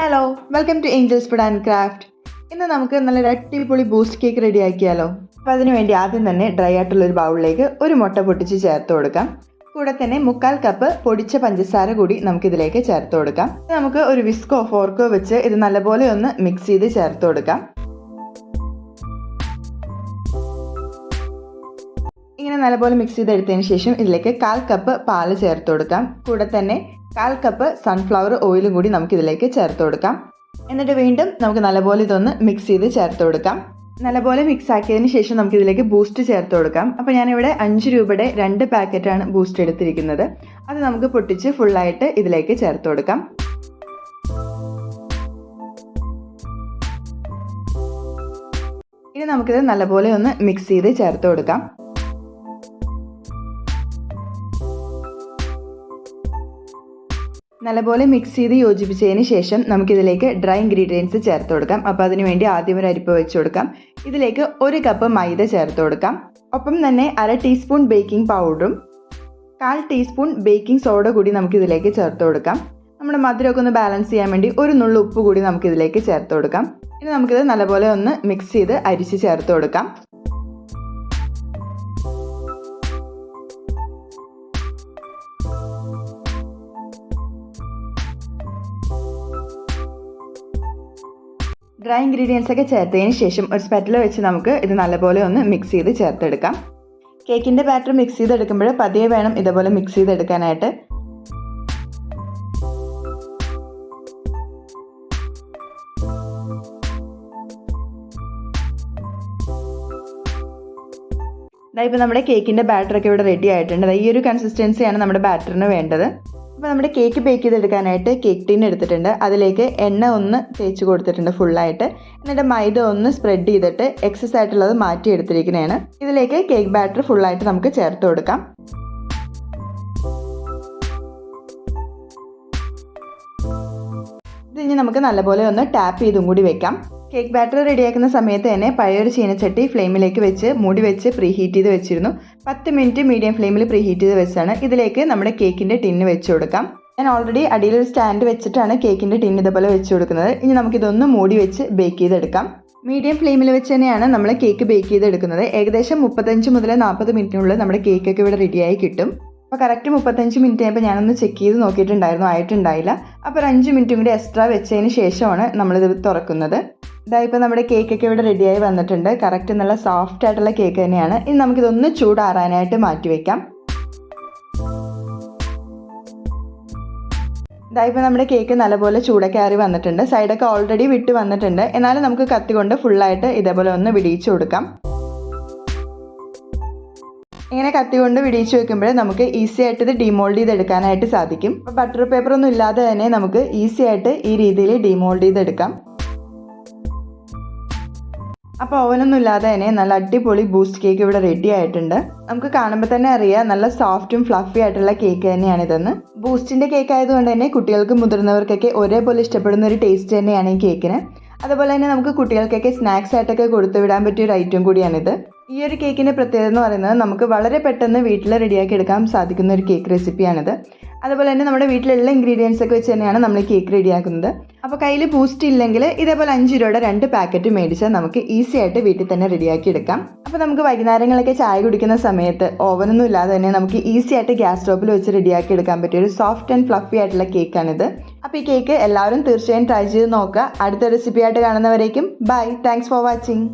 Hello welcome to Angels Food and Craft ഇന്ന് നമുക്ക് നല്ലൊരു അടിപൊളി ബൂസ്റ്റ് കേക്ക് റെഡി ആക്കിയാലോ? അപ്പോൾ അതിനുവേണ്ടി ആദ്യം തന്നെ ഡ്രൈ ആയിട്ടുള്ള ഒരു ബൗളിലേക്ക് ഒരു മുട്ട പൊട്ടിച്ച് ചേർത്ത് കൊടുക്കാം. കൂടെ തന്നെ മുക്കാൽ കപ്പ് പൊടിച്ച പഞ്ചസാര കൂടി നമുക്ക് ഇതിലേക്ക് ചേർത്ത് കൊടുക്കാം. നമുക്ക് ഒരു വിസ്കോ ഫോർക്കോ വെച്ച് ഇത് നല്ലപോലെ ഒന്ന് മിക്സ് ചെയ്ത് ചേർത്ത് കൊടുക്കാം. ഇങ്ങനെ നല്ലപോലെ മിക്സ് ചെയ്തെടുത്തതിന് ശേഷം ഇതിലേക്ക് കാൽ കപ്പ് പാൽ ചേർത്ത് കൊടുക്കാം. കൂടെ തന്നെ കാൽ കപ്പ് സൺഫ്ലവർ ഓയിലും കൂടി നമുക്ക് ഇതിലേക്ക് ചേർത്ത് കൊടുക്കാം. എന്നിട്ട് വീണ്ടും നമുക്ക് നല്ലപോലെ ഇതൊന്ന് മിക്സ് ചെയ്ത് ചേർത്ത് കൊടുക്കാം. നല്ലപോലെ മിക്സ് ആക്കിയതിന് ശേഷം നമുക്ക് ഇതിലേക്ക് ബൂസ്റ്റ് ചേർത്ത് കൊടുക്കാം. അപ്പോൾ ഞാനിവിടെ അഞ്ച് രൂപയുടെ രണ്ട് പാക്കറ്റാണ് ബൂസ്റ്റ് എടുത്തിരിക്കുന്നത്. അത് നമുക്ക് പൊട്ടിച്ച് ഫുള്ളായിട്ട് ഇതിലേക്ക് ചേർത്ത് കൊടുക്കാം. ഇനി നമുക്കിത് നല്ലപോലെ ഒന്ന് മിക്സ് ചെയ്ത് ചേർത്ത് കൊടുക്കാം. നല്ലപോലെ മിക്സ് ചെയ്ത് യോജിപ്പിച്ചതിന് ശേഷം നമുക്കിതിലേക്ക് ഡ്രൈ ഇൻഗ്രീഡിയൻസ് ചേർത്ത് കൊടുക്കാം. അപ്പോൾ അതിന് വേണ്ടി ആദ്യം ഒരു അരിപ്പ് വെച്ച് കൊടുക്കാം. ഇതിലേക്ക് ഒരു കപ്പ് മൈദ ചേർത്ത് കൊടുക്കാം. ഒപ്പം തന്നെ അര ടീസ്പൂൺ ബേക്കിംഗ് പൗഡറും കാൽ ടീസ്പൂൺ ബേക്കിംഗ് സോഡ കൂടി നമുക്കിതിലേക്ക് ചേർത്ത് കൊടുക്കാം. നമ്മുടെ മധുരമൊക്കെ ഒന്ന് ബാലൻസ് ചെയ്യാൻ വേണ്ടി ഒരു നുള്ളു ഉപ്പ് കൂടി നമുക്കിതിലേക്ക് ചേർത്ത് കൊടുക്കാം. ഇനി നമുക്കിത് നല്ലപോലെ ഒന്ന് മിക്സ് ചെയ്ത് അരിച്ച് ചേർത്ത് കൊടുക്കാം. ഡ്രൈ ഇൻഗ്രീഡിയൻസ് ഒക്കെ ചേർത്തതിന് ശേഷം ഒരു സ്പെറ്റിൽ വെച്ച് നമുക്ക് ഇത് നല്ലപോലെ ഒന്ന് മിക്സ് ചെയ്ത് ചേർത്തെടുക്കാം. കേക്കിന്റെ ബാറ്റർ മിക്സ് ചെയ്തെടുക്കുമ്പോൾ പതിയെ വേണം ഇതേപോലെ മിക്സ് ചെയ്തെടുക്കാനായിട്ട്. ഇപ്പോൾ നമ്മുടെ കേക്കിന്റെ ബാറ്ററൊക്കെ ഇവിടെ റെഡി ആയിട്ടുണ്ട്. ഈ ഒരു കൺസിസ്റ്റൻസിയാണ് നമ്മുടെ ബാറ്ററിന് വേണ്ടത്. അപ്പോൾ നമ്മുടെ കേക്ക് ബേക്ക് ചെയ്തെടുക്കാനായിട്ട് കേക്ക് ടീൻ എടുത്തിട്ടുണ്ട്. അതിലേക്ക് എണ്ണ ഒന്ന് തേച്ച് കൊടുത്തിട്ടുണ്ട് ഫുള്ളായിട്ട് എന്നിട്ട് മൈദ ഒന്ന് സ്പ്രെഡ് ചെയ്തിട്ട് എക്സസ് ആയിട്ടുള്ളത് മാറ്റി എടുത്തിരിക്കുന്നതാണ്. ഇതിലേക്ക് കേക്ക് ബാറ്റർ ഫുള്ളായിട്ട് നമുക്ക് ചേർത്ത് കൊടുക്കാം. ഇനി നമുക്ക് നല്ലപോലെ ഒന്ന് ടാപ്പ് ചെയ്തും കൂടി വെക്കാം. കേക്ക് ബാറ്റർ റെഡിയാക്കുന്ന സമയത്ത് തന്നെ പഴയൊരു ചീനച്ചട്ടി ഫ്ലെയിമിലേക്ക് വെച്ച് മൂടി വെച്ച് പ്രീഹീറ്റ് ചെയ്ത് വെച്ചിരുന്നു. പത്ത് മിനിറ്റ് മീഡിയം ഫ്ലെയിമിൽ പ്രീ ഹീറ്റ് ചെയ്ത് വെച്ചാണ് ഇതിലേക്ക് നമ്മുടെ കേക്കിന്റെ ടിന്ന് വെച്ച് കൊടുക്കാം. ഞാൻ ഓൾറെഡി അടിയിൽ ഒരു സ്റ്റാൻഡ് വെച്ചിട്ടാണ് കേക്കിന്റെ ടിൻ ഇതുപോലെ വെച്ച് കൊടുക്കുന്നത്. ഇനി നമുക്കിതൊന്ന് മൂടി വെച്ച് ബേക്ക് ചെയ്തെടുക്കാം. മീഡിയം ഫ്ലെയിമിൽ വെച്ച് തന്നെയാണ് നമ്മൾ കേക്ക് ബേക്ക് ചെയ്തെടുക്കുന്നത്. ഏകദേശം മുപ്പത്തഞ്ച് മുതൽ നാൽപ്പത് മിനിറ്റിനുള്ളിൽ നമ്മുടെ കേക്കൊക്കെ ഇവിടെ റെഡിയായി കിട്ടും. അപ്പോൾ കറക്റ്റ് മുപ്പത്തഞ്ച് മിനിറ്റ് ആയപ്പോൾ ഞാനൊന്ന് ചെക്ക് ചെയ്ത് നോക്കിയിട്ടുണ്ടായിരുന്നു. ആയിട്ടുണ്ടായില്ല. അപ്പോൾ ഒരു അഞ്ച് മിനിറ്റും കൂടി എക്സ്ട്രാ വെച്ചതിന് ശേഷമാണ് നമ്മളിത് തുറക്കുന്നത്. ഇതാ ഇപ്പോൾ നമ്മുടെ കേക്കൊക്കെ ഇവിടെ റെഡിയായി വന്നിട്ടുണ്ട്. കറക്റ്റ് നല്ല സോഫ്റ്റ് ആയിട്ടുള്ള കേക്ക് തന്നെയാണ്. ഇനി നമുക്കിതൊന്ന് ചൂടാറാനായിട്ട് മാറ്റി വെക്കാം. ഇപ്പം നമ്മുടെ കേക്ക് നല്ലപോലെ ചൂടൊക്കെ ആറി വന്നിട്ടുണ്ട്. സൈഡൊക്കെ ഓൾറെഡി വിട്ട് വന്നിട്ടുണ്ട്. എന്നാലും നമുക്ക് കത്തി കൊണ്ട് ഫുള്ളായിട്ട് ഇതേപോലെ ഒന്ന് വിടിയിച്ചു കൊടുക്കാം. ഇങ്ങനെ കത്തി കൊണ്ട് വിടിയിച്ച് വെക്കുമ്പോൾ നമുക്ക് ഈസി ആയിട്ട് ഇത് ഡിമോൾഡ് ചെയ്തെടുക്കാനായിട്ട് സാധിക്കും. ബട്ടർ പേപ്പർ ഒന്നും ഇല്ലാതെ തന്നെ നമുക്ക് ഈസി ആയിട്ട് ഈ രീതിയിൽ ഡിമോൾഡ് ചെയ്തെടുക്കാം. അപ്പോൾ ഓവനൊന്നും ഇല്ലാതെ തന്നെ നല്ല അടിപൊളി ബൂസ്റ്റ് കേക്ക് ഇവിടെ റെഡി ആയിട്ടുണ്ട്. നമുക്ക് കാണുമ്പോൾ തന്നെ അറിയാം നല്ല സോഫ്റ്റും ഫ്ലഫി ആയിട്ടുള്ള കേക്ക് തന്നെയാണ് ഇതെന്ന്. ബൂസ്റ്റിന്റെ കേക്ക് ആയതുകൊണ്ട് തന്നെ കുട്ടികൾക്കും മുതിർന്നവർക്കൊക്കെ ഒരേപോലെ ഇഷ്ടപ്പെടുന്ന ഒരു ടേസ്റ്റ് തന്നെയാണ് ഈ കേക്കിന് അതുപോലെ തന്നെ നമുക്ക് കുട്ടികൾക്കൊക്കെ സ്നാക്സ് ആയിട്ടൊക്കെ കൊടുത്തു വിടാൻ പറ്റിയ ഒരു ഐറ്റം കൂടിയാണിത്. ഈ ഒരു കേക്കിന്റെ പ്രത്യേകത എന്ന് പറയുന്നത് നമുക്ക് വളരെ പെട്ടെന്ന് വീട്ടിൽ റെഡിയാക്കി എടുക്കാൻ സാധിക്കുന്ന ഒരു കേക്ക് റെസിപ്പിയാണിത് അതുപോലെ തന്നെ നമ്മുടെ വീട്ടിലുള്ള ഇൻഗ്രീഡിയൻസ് ഒക്കെ വെച്ച് തന്നെയാണ് നമ്മൾ കേക്ക് റെഡി ആക്കുന്നത്. അപ്പോൾ കയ്യിൽ ബൂസ്റ്റ് ഇല്ലെങ്കിൽ ഇതേപോലെ അഞ്ച് രൂപയുടെ രണ്ട് പാക്കറ്റ് മേടിച്ചാൽ നമുക്ക് ഈസി ആയിട്ട് വീട്ടിൽ തന്നെ റെഡിയാക്കി എടുക്കാം. അപ്പോൾ നമുക്ക് വൈകുന്നേരങ്ങളൊക്കെ ചായ കുടിക്കുന്ന സമയത്ത് ഓവനൊന്നും ഇല്ലാതെ തന്നെ നമുക്ക് ഈസി ആയിട്ട് ഗ്യാസ് സ്റ്റോപ്പിൽ വെച്ച് റെഡിയാക്കി എടുക്കാൻ പറ്റിയ ഒരു സോഫ്റ്റ് ആൻഡ് ഫ്ലഫി ആയിട്ടുള്ള കേക്കാണിത് അപ്പോൾ ഈ കേക്ക് എല്ലാവരും തീർച്ചയായും ട്രൈ ചെയ്ത് നോക്കുക. അടുത്ത റെസിപ്പി ആയിട്ട് കാണുന്നവരേക്കും. Bye thanks for watching